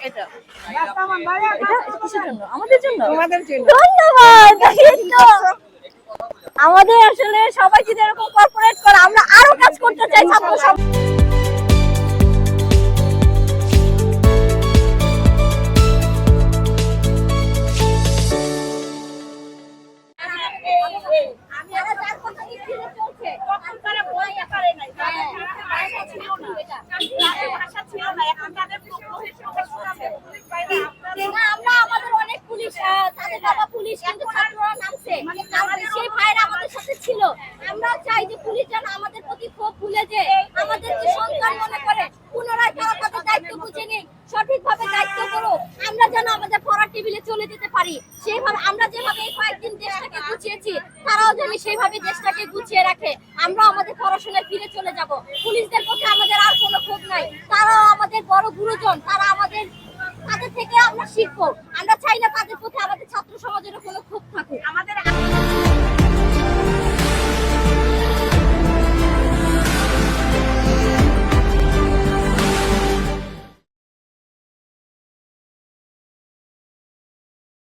এটা এটা কিসের জন্য আমাদের জন্য তোমাদের জন্য ধন্যবাদ আমাদের আসলে সবাই যদি এরকম কর্পোরেট করে আমরা আরও কাজ করতে চাই ছাত্র সমাজ না, আমরা আমাদের অনেক পুলিশ আহ, তাদের বাবা পুলিশ কিন্তু নামছে। আমরা সেই ভাইরা আমাদের সাথে ছিল। আমরা চাই যে পুলিশ যেন আমাদের প্রতি ক্ষোভ ভুলে যে আমাদেরকে সন্তান মনে করে। পুনরায় তারা তাদের দায়িত্ব বুঝে নিক সঠিকভাবে দায়িত্ব করো আমরা যেন আমাদের পড়ার টেবিলে চলে যেতে পারি। সেইভাবে আমরা যেভাবে এই কয়েকদিন দেশটাকে গুছিয়েছি, তারাও যেন সেইভাবে দেশটাকে গুছিয়ে রাখে। আমরা আমাদের পড়াশোনায় ফিরে চলে যাব। পুলিশদের পক্ষে আমাদের আর কোনো ক্ষোভ নাই। তারাও আমাদের বড় গুরুজন। তারা আমাদের, তাদের থেকে আমরা শিখব।